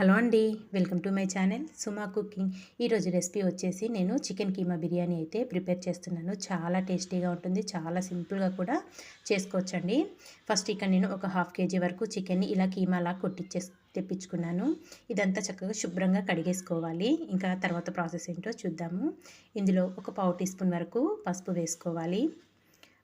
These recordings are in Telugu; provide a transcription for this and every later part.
హలో అండి welcome to my channel Suma cooking. ఈరోజు రెసిపీ వచ్చేసి నేను చికెన్ కీమా బిర్యానీ అయితే ప్రిపేర్ చేస్తున్నాను. చాలా టేస్టీగా ఉంటుంది చాలా సింపుల్గా కూడా చేసుకోవచ్చండి. ఫస్ట్ ఇక్కడ నేను ఒక హాఫ్ కేజీ వరకు చికెన్ని ఇలా కీమాలా కొట్టించే తెప్పించుకున్నాను. ఇదంతా చక్కగా శుభ్రంగా కడిగేసుకోవాలి. ఇంకా తర్వాత ప్రాసెస్ ఏంటో చూద్దాము. ఇందులో ఒక పావు టీ స్పూన్ వరకు పసుపు వేసుకోవాలి.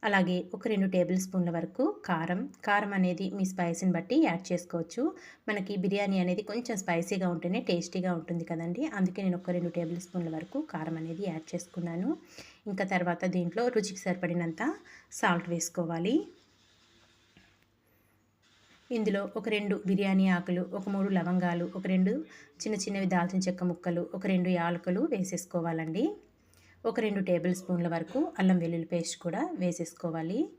అలాగే ఒక రెండు టేబుల్ స్పూన్ల వరకు కారం. కారం అనేది మీ స్పైసీని బట్టి యాడ్ చేసుకోవచ్చు. మనకి బిర్యానీ అనేది కొంచెం స్పైసీగా ఉంటేనే టేస్టీగా ఉంటుంది కదండి. అందుకే నేను ఒక రెండు టేబుల్ స్పూన్ల వరకు కారం అనేది యాడ్ చేసుకున్నాను. ఇంకా తర్వాత దీంట్లో రుచికి సరిపడినంత సాల్ట్ వేసుకోవాలి. ఇందులో ఒక రెండు బిర్యానీ ఆకులు ఒక మూడు లవంగాలు ఒక రెండు చిన్న చిన్నవి దాల్చిన చెక్క ముక్కలు ఒక రెండు యాలకులు వేసేసుకోవాలండి. ఒక రెండు టేబుల్ స్పూన్ల వరకు అల్లం వెల్లుల్లి పేస్ట్ కూడా వేసేసుకోవాలి.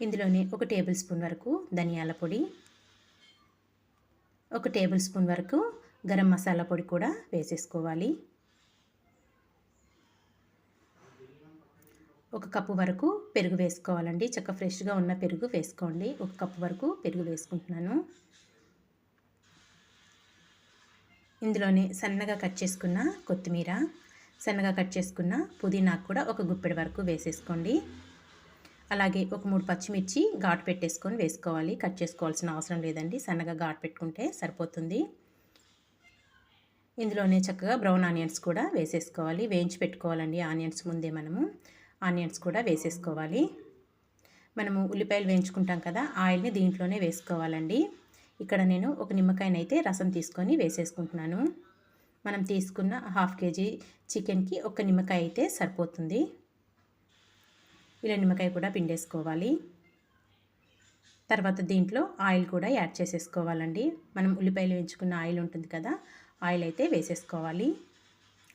ఇందులోనే ఒక టేబుల్ స్పూన్ వరకు ధనియాల పొడి ఒక టేబుల్ స్పూన్ వరకు గరం మసాలా పొడి కూడా వేసేసుకోవాలి. ఒక కప్పు వరకు పెరుగు వేసుకోవాలండి. చక్క ఫ్రెష్గా ఉన్న పెరుగు వేసుకోండి. ఒక కప్పు వరకు పెరుగు వేసుకుంటున్నాను. ఇందులోనే సన్నగా కట్ చేసుకున్న కొత్తిమీర సన్నగా కట్ చేసుకున్న పుదీనాకు కూడా ఒక గుప్పెడి వరకు వేసేసుకోండి. అలాగే ఒక మూడు పచ్చిమిర్చి ఘాటు పెట్టేసుకొని వేసుకోవాలి. కట్ చేసుకోవాల్సిన అవసరం లేదండి. సన్నగా ఘాటు పెట్టుకుంటే సరిపోతుంది. ఇందులోనే చక్కగా బ్రౌన్ ఆనియన్స్ కూడా వేసేసుకోవాలి. వేయించి పెట్టుకోవాలండి ఆనియన్స్ ముందే మనము. ఆనియన్స్ కూడా వేసేసుకోవాలి. మనము ఉల్లిపాయలు వేయించుకుంటాం కదా ఆయిల్ని దీంట్లోనే వేసుకోవాలండి. ఇక్కడ నేను ఒక నిమ్మకాయనైతే రసం తీసుకొని వేసేసుకుంటున్నాను. మనం తీసుకున్న హాఫ్ కేజీ చికెన్కి ఒక నిమ్మకాయ అయితే సరిపోతుంది. ఇలా నిమ్మకాయ కూడా పిండేసుకోవాలి. తర్వాత దీంట్లో ఆయిల్ కూడా యాడ్ చేసేసుకోవాలండి. మనం ఉల్లిపాయలు వేయించుకున్న ఆయిల్ ఉంటుంది కదా ఆయిల్ అయితే వేసేసుకోవాలి.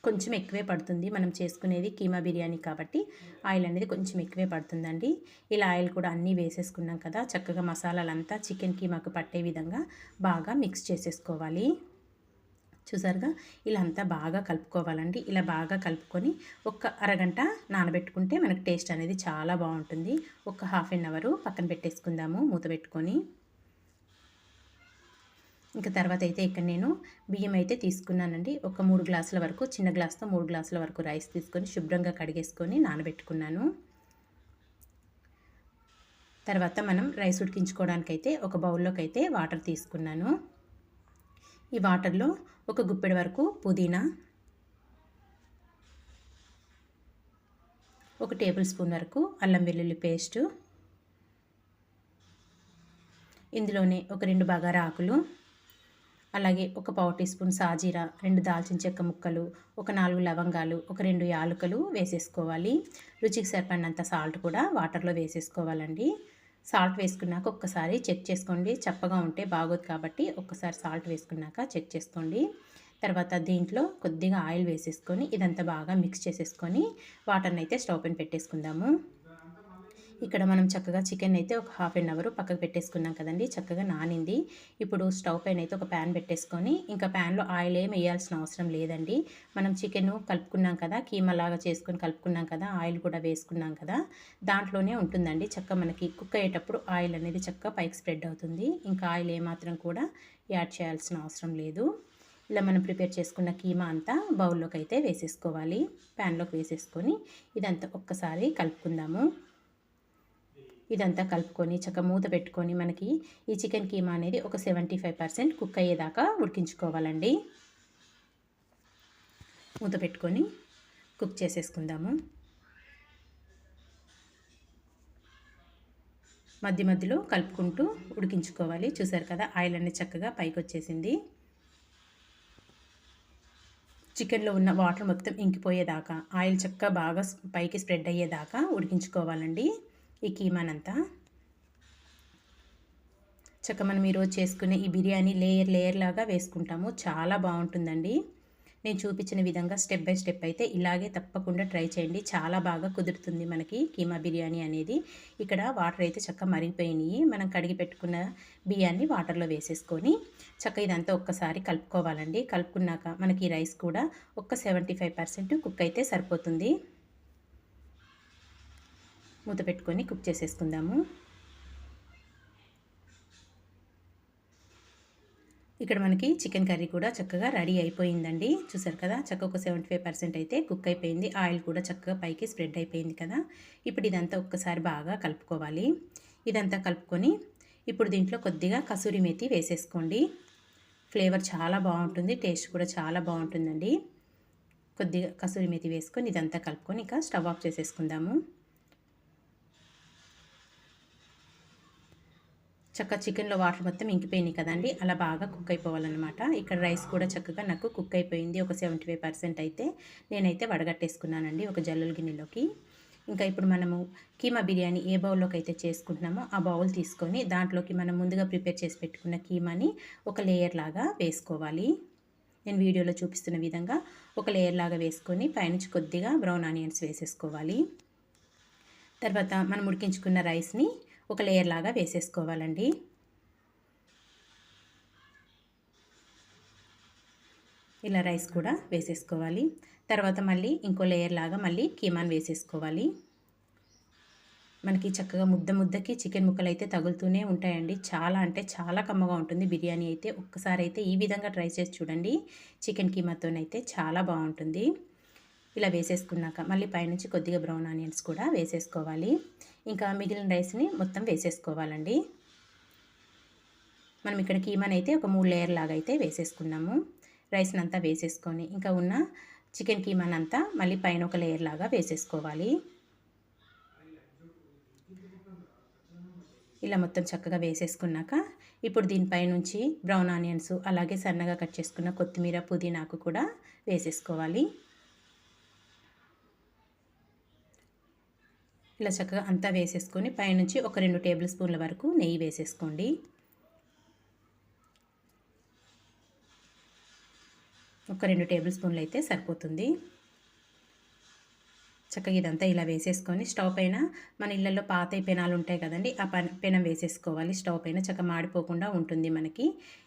కొంచెం ఎక్కువే పడుతుంది. మనం చేసుకునేది కీమా బిర్యానీ కాబట్టి ఆయిల్ అనేది కొంచెం ఎక్కువే పడుతుందండి. ఇలా ఆయిల్ కూడా అన్నీ వేసేసుకున్నాం కదా చక్కగా మసాలాలంతా చికెన్ కీమాకు పట్టే విధంగా బాగా మిక్స్ చేసేసుకోవాలి. చూసారుగా? ఇలా అంతా బాగా కలుపుకోవాలండి. ఇలా బాగా కలుపుకొని ఒక అరగంట నానబెట్టుకుంటే మనకు టేస్ట్ అనేది చాలా బాగుంటుంది. ఒక హాఫ్ అన్ అవరు పక్కన పెట్టేసుకుందాము మూత పెట్టుకొని. ఇంకా తర్వాత అయితే ఇక్కడ నేను బియ్యం అయితే తీసుకున్నానండి. ఒక మూడు గ్లాసుల వరకు చిన్న గ్లాస్తో మూడు గ్లాసుల వరకు రైస్ తీసుకొని శుభ్రంగా కడిగేసుకొని నానబెట్టుకున్నాను. తర్వాత మనం రైస్ ఉడికించుకోవడానికైతే ఒక బౌల్లోకి అయితే వాటర్ తీసుకున్నాను. ఈ వాటర్లో ఒక గుప్పెడి వరకు పుదీనా ఒక టేబుల్ స్పూన్ వరకు అల్లం వెల్లుల్లి పేస్టు ఇందులోనే ఒక రెండు బగారా ఆకులు అలాగే ఒక పావు టీ స్పూన్ సాజీరా రెండు దాల్చిన చెక్క ముక్కలు ఒక నాలుగు లవంగాలు ఒక రెండు యాలకులు వేసేసుకోవాలి. రుచికి సరిపడినంత సాల్ట్ కూడా వాటర్లో వేసేసుకోవాలండి. సాల్ట్ వేసుకున్నాక ఒక్కసారి చెక్ చేసుకోండి. చప్పగా ఉంటే బాగోదు కాబట్టి ఒక్కసారి సాల్ట్ వేసుకున్నాక చెక్ చేసుకోండి. తర్వాత దీంట్లో కొద్దిగా ఆయిల్ వేసేసుకొని ఇదంతా బాగా మిక్స్ చేసేసుకొని వాటర్ని అయితే స్టవ్ పైన పెట్టేసుకుందాము. ఇక్కడ మనం చక్కగా చికెన్ అయితే ఒక హాఫ్ అన్ అవర్ పక్కకు పెట్టేసుకున్నాం కదండి చక్కగా నానింది. ఇప్పుడు స్టవ్ పైన అయితే ఒక ప్యాన్ పెట్టేసుకొని ఇంకా ప్యాన్లో ఆయిల్ ఏం వేయాల్సిన అవసరం లేదండి. మనం చికెన్ కలుపుకున్నాం కదా కీమా లాగా చేసుకొని కలుపుకున్నాం కదా ఆయిల్ కూడా వేసుకున్నాం కదా దాంట్లోనే ఉంటుందండి. చక్క మనకి కుక్ అయ్యేటప్పుడు ఆయిల్ అనేది చక్కగా పైకి స్ప్రెడ్ అవుతుంది. ఇంకా ఆయిల్ ఏమాత్రం కూడా యాడ్ చేయాల్సిన అవసరం లేదు. ఇలా మనం ప్రిపేర్ చేసుకున్న కీమా అంతా బౌల్లోకి అయితే వేసేసుకోవాలి. ప్యాన్లోకి వేసేసుకొని ఇదంతా ఒక్కసారి కలుపుకుందాము. ఇదంతా కలుపుకొని చక్క మూత పెట్టుకొని మనకి ఈ చికెన్ కీమా అనేది ఒక సెవెంటీ ఫైవ్ పర్సెంట్ కుక్ అయ్యేదాకా ఉడికించుకోవాలండి. మూత పెట్టుకొని కుక్ చేసేసుకుందాము. మధ్య మధ్యలో కలుపుకుంటూ ఉడికించుకోవాలి. చూసారు కదా ఆయిల్ అనేది చక్కగా పైకి వచ్చేసింది చికెన్లో ఉన్న వాటర్ మొత్తం ఇంకిపోయేదాకా ఆయిల్ చక్కగా బాగా పైకి స్ప్రెడ్ అయ్యేదాకా ఉడికించుకోవాలండి. ఈ కీమానంతా. చక్క మనం ఈరోజు చేసుకునే ఈ బిర్యానీ లేయర్ లేయర్ లాగా వేసుకుంటాము. చాలా బాగుంటుందండి. నేను చూపించిన విధంగా స్టెప్ బై స్టెప్ అయితే ఇలాగే తప్పకుండా ట్రై చేయండి. చాలా బాగా కుదురుతుంది మనకి కీమా బిర్యానీ అనేది. ఇక్కడ వాటర్ అయితే చక్క మరిగిపోయినాయి. మనం కడిగి పెట్టుకున్న బియ్యాన్ని వాటర్లో వేసేసుకొని చక్క ఇదంతా ఒక్కసారి కలుపుకోవాలండి. కలుపుకున్నాక మనకి రైస్ కూడా ఒక్క సెవెంటీ ఫైవ్ పర్సెంట్ కుక్ అయితే సరిపోతుంది. మూత పెట్టుకొని కుక్ చేసేసుకుందాము. ఇక్కడ మనకి చికెన్ కర్రీ కూడా చక్కగా రెడీ అయిపోయిందండి. చూసారు కదా చక్కగా ఒక సెవెంటీ ఫైవ్ పర్సెంట్ అయితే కుక్ అయిపోయింది. ఆయిల్ కూడా చక్కగా పైకి స్ప్రెడ్ అయిపోయింది కదా. ఇప్పుడు ఇదంతా ఒక్కసారి బాగా కలుపుకోవాలి. ఇదంతా కలుపుకొని ఇప్పుడు దీంట్లో కొద్దిగా కసూరి మేతి వేసేసుకోండి. ఫ్లేవర్ చాలా బాగుంటుంది టేస్ట్ కూడా చాలా బాగుంటుందండి. కొద్దిగా కసూరి మేతి వేసుకొని ఇదంతా కలుపుకొని ఇంకా స్టవ్ ఆఫ్ చేసేసుకుందాము. చక్క చికెన్లో వాటర్ మొత్తం ఇంకిపోయినాయి కదండి. అలా బాగా కుక్ అయిపోవాలన్నమాట. ఇక్కడ రైస్ కూడా చక్కగా నాకు కుక్ అయిపోయింది. ఒక సెవెంటీ ఫైవ్ పర్సెంట్ అయితే నేనైతే వడగట్టేసుకున్నానండి ఒక జల్లుల గిన్నెలోకి. ఇంకా ఇప్పుడు మనము కీమా బిర్యానీ ఏ బౌల్లోకి అయితే చేసుకుంటున్నామో ఆ బౌల్ తీసుకొని దాంట్లోకి మనం ముందుగా ప్రిపేర్ చేసి పెట్టుకున్న కీమాని ఒక లేయర్ లాగా వేసుకోవాలి. నేను వీడియోలో చూపిస్తున్న విధంగా ఒక లేయర్ లాగా వేసుకొని పైనుంచి కొద్దిగా బ్రౌన్ ఆనియన్స్ వేసేసుకోవాలి. తర్వాత మనం ఉడికించుకున్న రైస్ని ఒక లేయర్ లాగా వేసేసుకోవాలండి. ఇలా రైస్ కూడా వేసేసుకోవాలి. తర్వాత మళ్ళీ ఇంకో లేయర్ లాగా మళ్ళీ కీమాన్ వేసేసుకోవాలి. మనకి చక్కగా ముద్ద ముద్దకి చికెన్ ముక్కలు అయితే తగులుతూనే ఉంటాయండి. చాలా అంటే చాలా కమ్మగా ఉంటుంది. బిర్యానీ అయితే ఒక్కసారి అయితే ఈ విధంగా ట్రై చేసి చూడండి. చికెన్ కీమాతోనైతే చాలా బాగుంటుంది. ఇలా వేసేసుకున్నాక మళ్ళీ పైనుంచి కొద్దిగా బ్రౌన్ ఆనియన్స్ కూడా వేసేసుకోవాలి. ఇంకా మిగిలిన రైస్ని మొత్తం వేసేసుకోవాలండి. మనం ఇక్కడ కీమాని అయితే ఒక మూడు లేయర్ లాగా అయితే వేసేసుకున్నాము. రైస్ని అంతా వేసేసుకొని ఇంకా ఉన్న చికెన్ కీమాని అంతా మళ్ళీ పైన ఒక లేయర్ లాగా వేసేసుకోవాలి. ఇలా మొత్తం చక్కగా వేసేసుకున్నాక ఇప్పుడు దీనిపై నుంచి బ్రౌన్ ఆనియన్స్ అలాగే సన్నగా కట్ చేసుకున్న కొత్తిమీర పుదీనాకు కూడా వేసేసుకోవాలి. ఇలా చక్కగా అంతా వేసేసుకొని పైనుంచి ఒక రెండు టేబుల్ స్పూన్ల వరకు నెయ్యి వేసేసుకోండి. ఒక రెండు టేబుల్ స్పూన్లు అయితే సరిపోతుంది. చక్కగా ఇదంతా ఇలా వేసేసుకొని స్టవ్ పైన మన ఇళ్ళల్లో పాత పెనాలు ఉంటాయి కదండి ఆ పెనం వేసేసుకోవాలి. స్టవ్ పైన చక్కగా మాడిపోకుండా ఉంటుంది మనకి.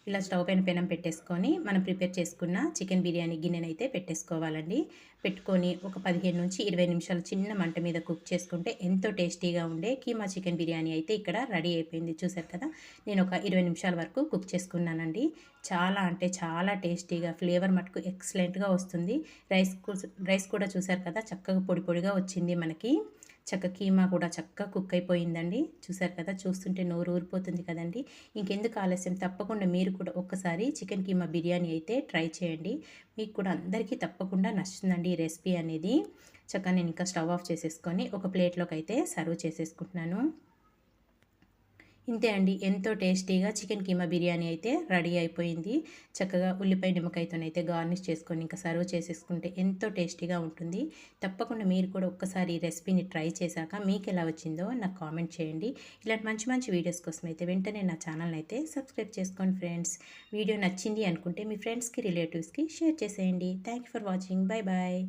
ఇలా స్టవ్ పైన పెనం పెట్టేసుకొని మనం ప్రిపేర్ చేసుకున్న చికెన్ బిర్యానీ గిన్నెనైతే పెట్టేసుకోవాలండి. పెట్టుకొని ఒక పదిహేను నుంచి ఇరవై నిమిషాలు చిన్న మంట మీద కుక్ చేసుకుంటే ఎంతో టేస్టీగా ఉండే కీమా చికెన్ బిర్యానీ అయితే ఇక్కడ రెడీ అయిపోయింది. చూసారు కదా నేను ఒక ఇరవై నిమిషాల వరకు కుక్ చేసుకున్నానండి. చాలా అంటే చాలా టేస్టీగా ఫ్లేవర్ మటుకు ఎక్సలెంట్గా వస్తుంది. రైస్ రైస్ కూడా చూసారు కదా చక్కగా పొడి పొడిగా వచ్చింది మనకి. చక్క కీమా కూడా చక్కగా కుక్ అయిపోయిందండి. చూసారు కదా చూస్తుంటే నోరు ఊరిపోతుంది కదండి. ఇంకెందుకు ఆలస్యం? తప్పకుండా మీరు కూడా ఒక్కసారి చికెన్ కీమా బిర్యానీ అయితే ట్రై చేయండి. మీకు కూడా అందరికీ తప్పకుండా నచ్చుతుందండి ఈ రెసిపీ అనేది. చక్కగా నేను ఇంకా స్టవ్ ఆఫ్ చేసేసుకొని ఒక ప్లేట్లోకి అయితే సర్వ్ చేసేసుకుంటున్నాను. ఇంతే అండి. ఎంతో టేస్టీగా చికెన్ కీమా బిర్యానీ అయితే రెడీ అయిపోయింది. చక్కగా ఉల్లిపాయ నిమ్మకాయతోనైతే గార్నిష్ చేసుకొని ఇంకా సర్వ్ చేసేసుకుంటే ఎంతో టేస్టీగా ఉంటుంది. తప్పకుండా మీరు కూడా ఒక్కసారి ఈ రెసిపీని ట్రై చేశాక మీకు ఎలా వచ్చిందో నాకు కామెంట్ చేయండి. ఇలాంటి మంచి మంచి వీడియోస్ కోసం అయితే వెంటనే నా ఛానల్ని అయితే సబ్స్క్రైబ్ చేసుకోండి ఫ్రెండ్స్. వీడియో నచ్చింది అనుకుంటే మీ ఫ్రెండ్స్కి రిలేటివ్స్కి షేర్ చేసేయండి. Thank for watching. Bye bye.